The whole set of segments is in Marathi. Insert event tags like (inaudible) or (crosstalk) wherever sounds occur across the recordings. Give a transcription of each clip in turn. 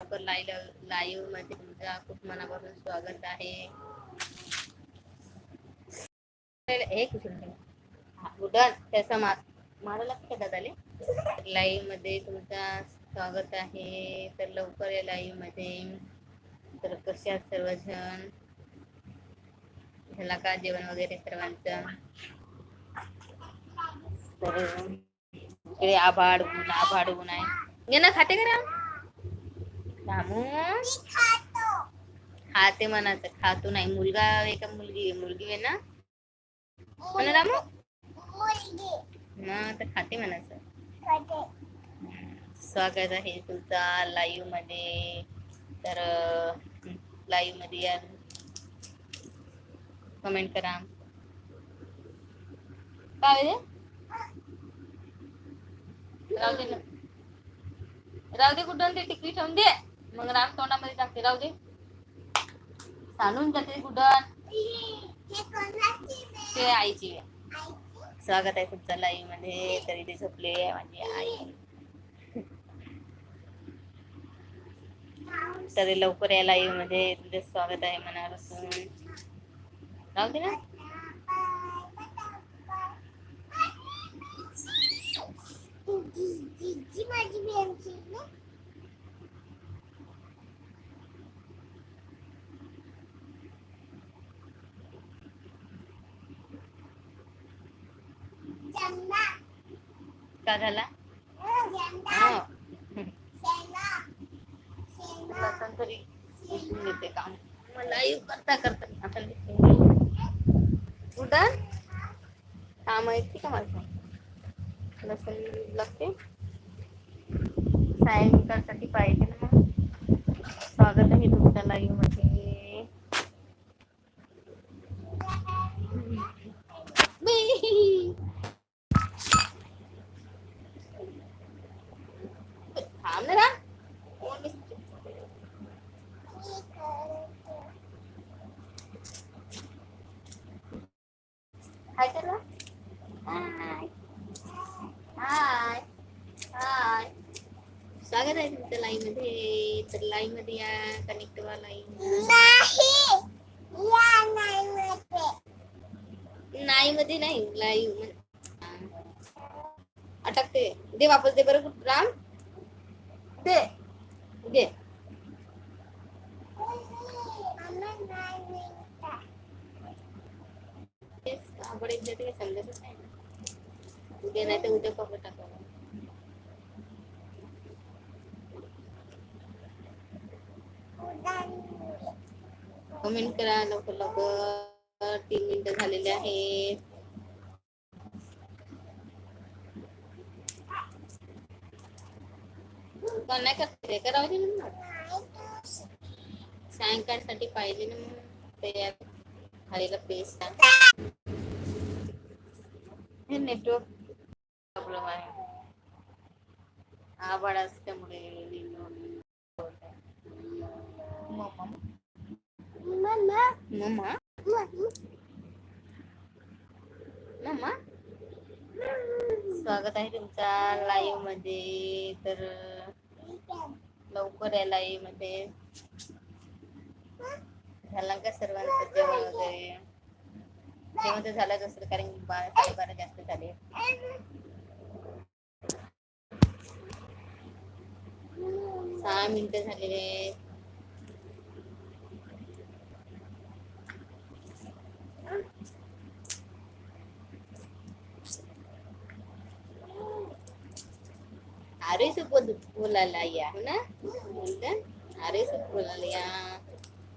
लाईव्ह लाईव्हमध्ये तुमचा खूप मनापासून स्वागत आहे. हे कुठून उडन त्याचा मारा लक्षात आले लाईव्हमध्ये तुमचा स्वागत आहे. तर लवकर या लाईव्हमध्ये. तर कसे आहात सर्वजण? झाला का जेवण वगैरे सर्वांचं? तर इकडे आभाड गुण आभाड गुण आहे. ये ना खाते का राम रामू खाते. म्हणाचं खातो नाही. मुलगा आहे का मुलगी आहे? मुलगी आहे ना? हो ना रामू. मग तर खाते म्हणाचं स्वागत आहे तुमचा लाईव्हमध्ये तर लाईव्हमध्ये या. कमेंट करा. काय राहू दे ना. राहू दे कुठं ते टिकवी ठेवून दे. मग राम तोंडामध्ये टाकते राहू दे. सांडून जाते कुठं? ते आईची. स्वागत आहे तुमचं लाईव्हमध्ये तरी ते झोपले माझी आई. तरी लवकर या लाईव्हमध्ये तुमचं स्वागत आहे मनापासून राहू दे ना. का झाला तरी उचलून काम मग लाईव्ह करता करता आता कुठं काम आहे का माझं लसूण लागते सायंकाळसाठी पाहिजे ना मग स्वागत आहे तुमच्या लाईव्हमध्ये बी. थांब ना रा. कोण दिसते? हाय कर ना. हाय हाय हाय स्वागत आहे तुमचं लाईव्हमध्ये. तर लाईव्हमध्ये या कनेक्ट व्हा लाईव्ह नाही मध्ये. नाही लाईव्ह अटकते दे वापस दे बरं राम? दे. दे. देते समजतच नाही. ना उद्या नाही तर उद्या कपडे टाकावं उडान कमेंट करा लवकर लवकर तीन मिनिटं झालेले आहेत पण नाही करते करावं दे ना मग. सायंकाळसाठी पाहिजे ना मग तयार झालेला पेस्ट हे नेटवर्क प्रॉब्लेम आहे आभाळ असल्यामुळे मम्मा? स्वागत आहे तुमचा लाईव्हमध्ये. तर लवकर या लाईव्हमध्ये. झाला का सर्वांचं जेवण वगैरे? जेवण तर झालंच असेल कारण बारा साडेबारा जास्त झाले. सहा मिनिटं झालेले आहेत. अरे सुप बोलायला या हो ना बोलतं अरे सुप बोलायला या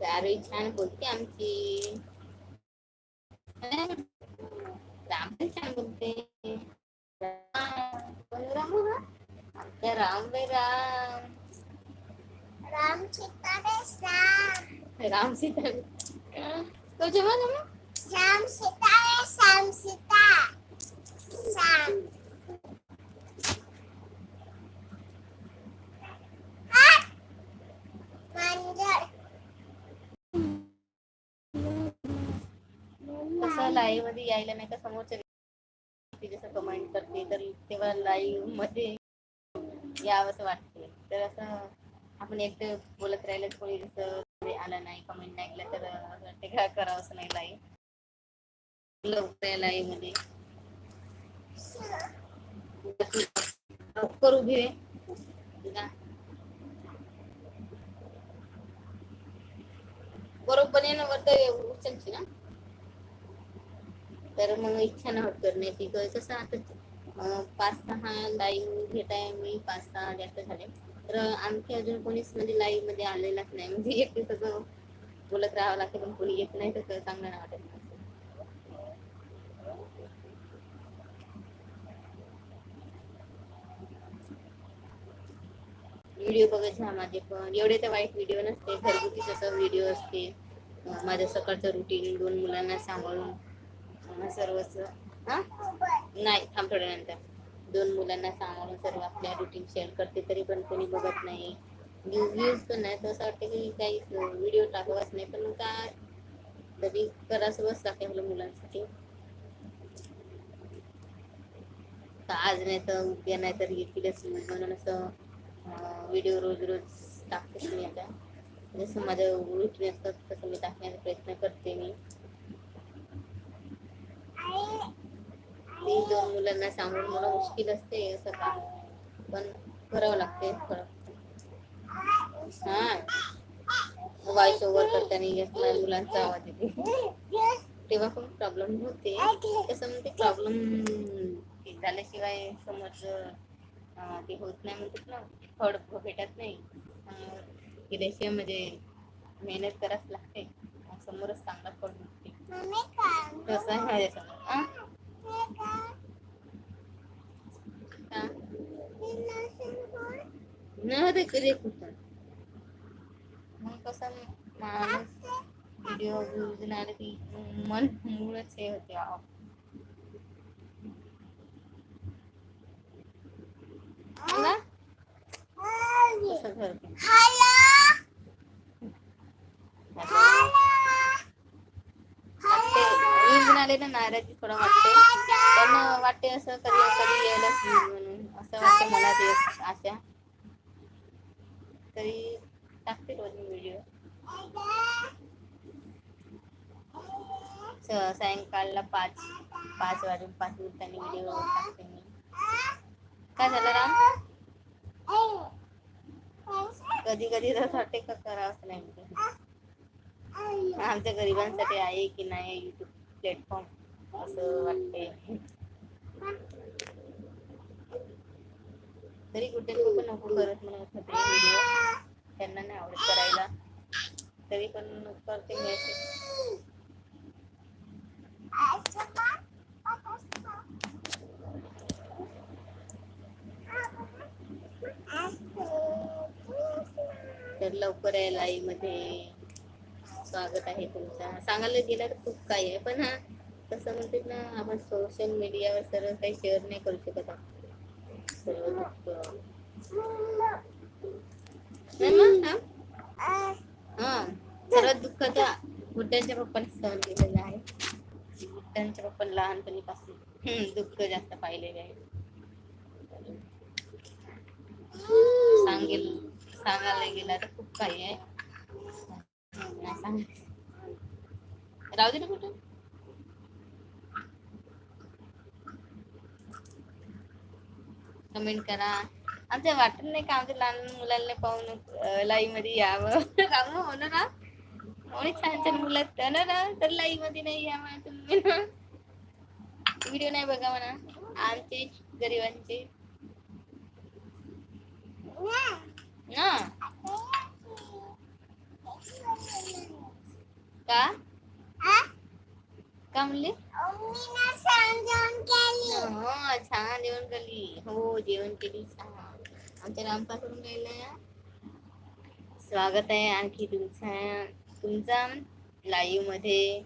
तर अरे छान बोलते आमची राम पण छान बोलते राम कोण राम हा आमच्या राम बाई राम राम सीता रे राम सीता तो जेव्हा ना श्याम सीता रे श्याम सीता श्याम कसं लाईव्हमध्ये यायला नाही का समोरच्या व्यक्ती जसं कमेंट करते तर तेव्हा लाईव्हमध्ये यावंसं वाटते तर असं आपण एकटं बोलत राहिलं कोणी जसं आलं नाही कमेंट नाही केलं तर ते काय करावं असं नाही लाईव्ह लवकर या लाईव्हमध्ये लवकर उभी बरोबर आहे ना वरती उचलची ना. तर मग इच्छा नव्हत होत करण्याची कसं आता पाच सहा लाईव्ह घेत आहे मी पाच सहा जास्त झाले. तर आणखी अजून कोणीच म्हणजे लाईव्हमध्ये आलेलाच नाही. म्हणजे एक तसं बोलत राहावं लागतं पण कोणी येत नाही तर चांगलं नाही वाटत. व्हिडिओ बघत बघायचा माझे पण. एवढे तर वाईट व्हिडिओ नसते. घरगुती जसं व्हिडिओ असते माझ्या सकाळचं रुटीन दोन मुलांना सांभाळून सर्वच हा? नाही थांब थोड्यानंतर दोन मुलांना सांभाळून सर्व आपल्या रुटीन शेअर करते तरी पण कोणी बघत नाही. व्ह्यूज पण नाही. तर असं वाटतं की काही व्हिडिओ टाकावाच नाही. पण काय तरी करावंच लागते आपल्या मुलांसाठी. तर आज नाही तर उद्या नाही तर येतीलच. म्हणून असं व्हिडिओ रोज रोज टाकतेच मी आता. जसं माझं रुटीन असतं तसं मी टाकण्याचा प्रयत्न करते मी. ती दोन मुलांना सांगून मला मुश्किल असते असं काम. पण करावं लागते हा. वॉइस ओव्हर करताना मुलांचा आवाज येते. तेव्हा पण प्रॉब्लेम होते. कसं म्हणते प्रॉब्लेम झाल्याशिवाय समज ते होत नाही म्हणतात ना. फळ भेटत नाही. केल्याशिवाय म्हणजे मेहनत करावंच लागते. समोरच चांगला फळ भेटते कसं आहे. न ते कधी कुठं? मग कसं माणूस व्हिडिओ व्ह्यूज नाही आले की मन मुळच हे होते ना कसं हॅलो वाटते व्ह्यूज आले ना नाराजी थोडं वाटते. पण वाटते असं कधी कधी यायलाच म्हणून. असं वाटतं मला ते आशा. तरी टाकते रोज मी व्हिडिओ सायंकाळला पाच पाच वाजून पाच मिनिटांनी व्हिडिओ टाकते मी. काय झालं राम? कधी कधी तर वाटते का करावंच नाही. आमच्या गरिबांसाठी आहे की नाही युट्यूब प्लॅटफॉर्म असं वाटते तरी कुठे लोक नको करत म्हणत होते व्हिडिओ त्यांना नाही आवडत करायला तरी पण करते मेसेज तर लवकर आहे लाईव्हमध्ये स्वागत आहे तुमचा. सांगायला गेलं तर खूप काही आहे पण हा कसं म्हणते ना आपण सोशल मीडियावर सर्व काही शेअर नाही करू शकत दुःख हा? सर्वात दुःख त्या बुद्धांच्या पप्पाने सहन केलेलं आहे. बुद्धांच्या पप्पा लहानपणीपासून दुःख जास्त पाहिलेले आहे. सांगेल सांगायला गेला तर खूप काही आहे. राहू दे ना कुठं. कमेंट करा. आमच्या वाटत नाही का आमच्या लहान मुलांना पाहून लाईव्हमध्ये यावं. काम हो ना एवढी छान छान मुलं ना ना तर लाईव्हमध्ये नाही यावं तुम्ही ना व्हिडिओ नाही बघा म्हणा. आमचे गरिबांचे. ना का? का म्हणले? हो छान जेवण केली. हो जेवण केली. छान. आमच्या रामपासून गेलं. स्वागत आहे आणखी तुमचा. तुमचा लाईव्हमध्ये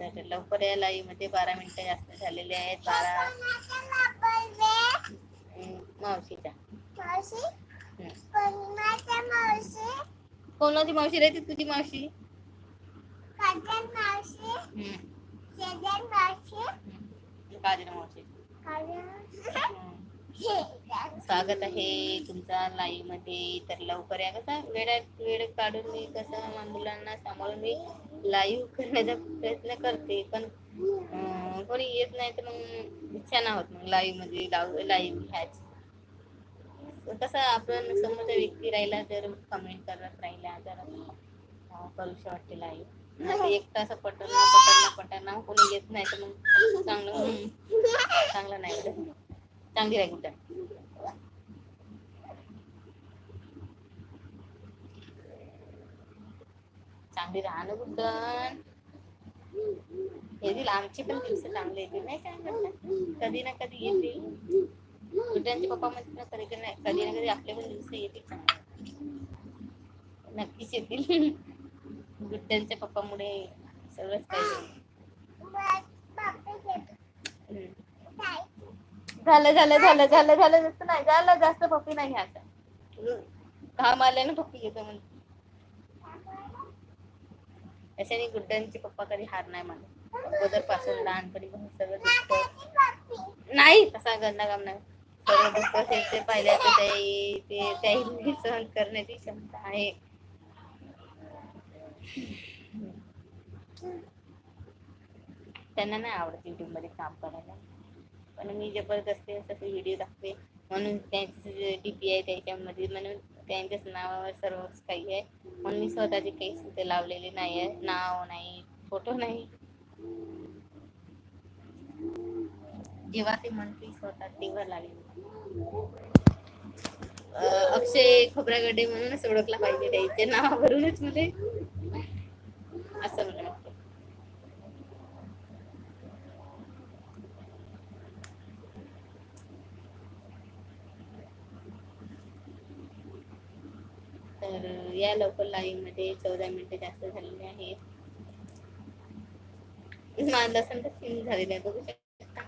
तर लवकर या लाईव्हमध्ये बारा मिनिटं जास्त झालेले आहेत. बारा. मावशीच्या हम्म. कोणाची मावशी? राहते तुझी मावशी? हम्म, हम्म. काजल मावशी. हम्म. स्वागत आहे तुमचा लाईव्हमध्ये. तर लवकर या कसा? वेळात वेळ काढून मी कसं मुलांना सांभाळून मी लाईव्ह करण्याचा प्रयत्न करते. पण कोणी येत नाही तर मग इच्छा नाही होत मग लाईव्हमध्ये लाईव्ह घ्यायची कसं आपण समोरचा व्यक्ती राहिला तर कमेंट करत राहिला तर करूशी वाटते लाईव्ह नाही एकटा असं पटन पटन पटन कोणी येत नाही तर मग चांगलं चांगलं नाही चांगली राहील कुठं? चांगली राहणं कुठं? येतील. आमचे पण दिवस चांगले येतील नाही काय म्हणतात कधी ना कधी येतील. गुड्डांचे पप्पा म्हणतात ना कधी नाही कधी ना कधी आपले पण दिवस येतील. चांगले नक्कीच येतील. गुड्डांच्या पप्पामुळे सगळंच. हम्म. झालं झालं झालं झालं झालं जास्त नाही झालं जास्त पप्पी नाही घ्यायचा घाम आल्यानं पप्पी घेतो म्हणजे अशाने गुड्डांचे पप्पा कधी हार नाही मानत. अगोदरपासून लहानपणी सगळं दुःख नाही तसा गंदा काम नाही. सर्व दुःख असेल ते पाहिल्याचं ते ते त्याही सहन करण्याची क्षमता आहे. त्यांना नाही आवडत यूट्यूबमध्ये काम करायला. पण मी जबरदस्ती असं व्हिडिओ दाखवे म्हणून त्यांचं जे डीपी आहे त्याच्यामध्ये म्हणून त्यांच्याच नावावर सर्व काही आहे. म्हणून मी स्वतःचे काही तिथे लावलेले नाही आहे. नाव नाही फोटो नाही. जेव्हा ते म्हणते स्वतः तेव्हा लागले. अक्षय खोबरागडे म्हणूनच ओळखला पाहिजे त्याच्या नावावरूनच मध्ये असं म्हणत वाटतं तर या लवकर लाईव्हमध्ये चौदा मिनिटं जास्त झालेली आहे माझं लसण सीन झालेलं आहे बघू शकता.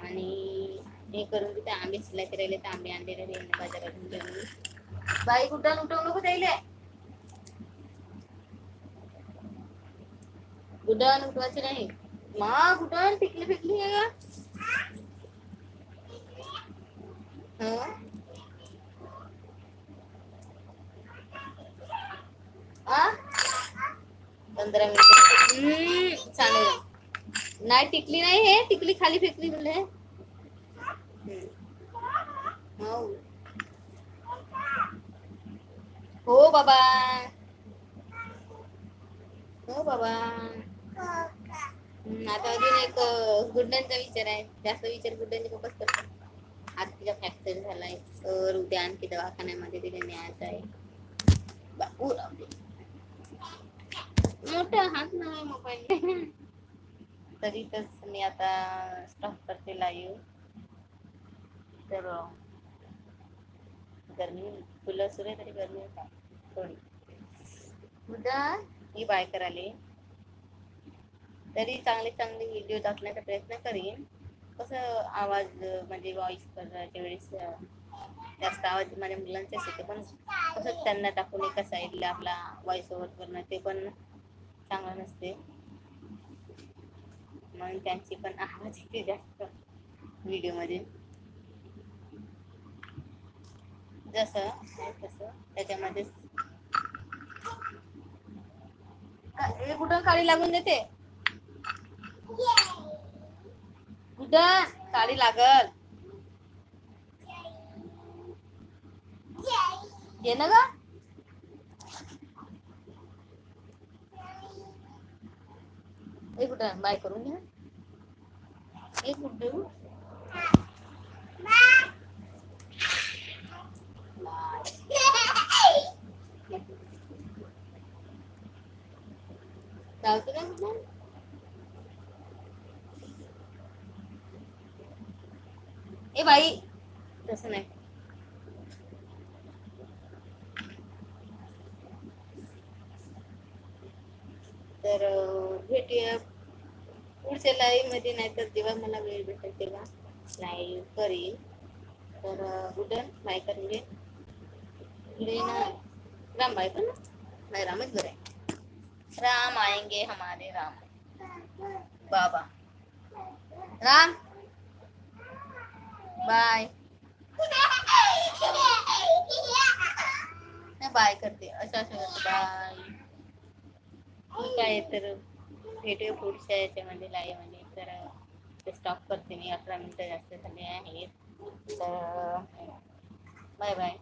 आणि हे करून तिथे आंबे शिलाचे राहिले तर आंबे आणलेले बाजारातून घेऊन. बाई कुठं उठवू नको द्यायले गुडन उठवायचे नाही. मा गुडन पिकली पिकली आहे? का हं? आ? पंधरा मिनिट. चालेल. नाही टिकली नाही हे. टिकली खाली फेकली म्हणले हो. हो. बाबा. हो बाबा. आता अजून एक गुड्ड्यांचा गुड्डांचा विचार आहे. जास्त विचार गुड्डांचे पप्पाच करतात आज तिचा फ्रॅक्चर झालाय. तर उद्या आणखी दवाखान्यामध्ये तिला न्यायचं आहे. दे. मोठा हात नाही मोबाईल तरी मी आता स्टॉप करते लाईव्ह तर गरमी फुलं सुरू आहे तरी गरमी होता. थोडी उद्या? ही बाय कराले तरी चांगले चांगले व्हिडिओ टाकण्याचा प्रयत्न करीन. कसं आवाज म्हणजे व्हॉइस करायच्या वेळेस जास्त आवाज माझ्या मुलांचाच येते पण कसं त्यांना टाकून एका साईडला आपला व्हॉइस ओव्हर करणं ते पण चांगलं नसते. म्हणून त्यांची पण आवाज येते जास्त व्हिडिओमध्ये जसं आहे तसं. त्याच्यामध्ये हे कुठं काळी लागून देते? कुठं? काळी लागल. ये ना ग. हे कुठं बाय करून घ्या. एक कुठं चालतं का कुठं ए बाई तसं नाही. तर अं, भेटूया. पुढच्या लाईव्ह मध्ये नाही तर जेव्हा मला वेळ भेटेल तेव्हा लाईव्ह करीन. तर गुडन बाय घे. इकडे ना. राम बाय पण. नाही रामच बरं आहे. राम आएँगे हमारे राम. बाबा. राम. बाय. (laughs) बाय करते. असं करते बाय. काय तर भेटूया पुढच्या याच्यामध्ये लाईव्हमध्ये तर स्टॉप करते मी. अकरा मिनटं जास्त झाले आहेत. तर बाय बाय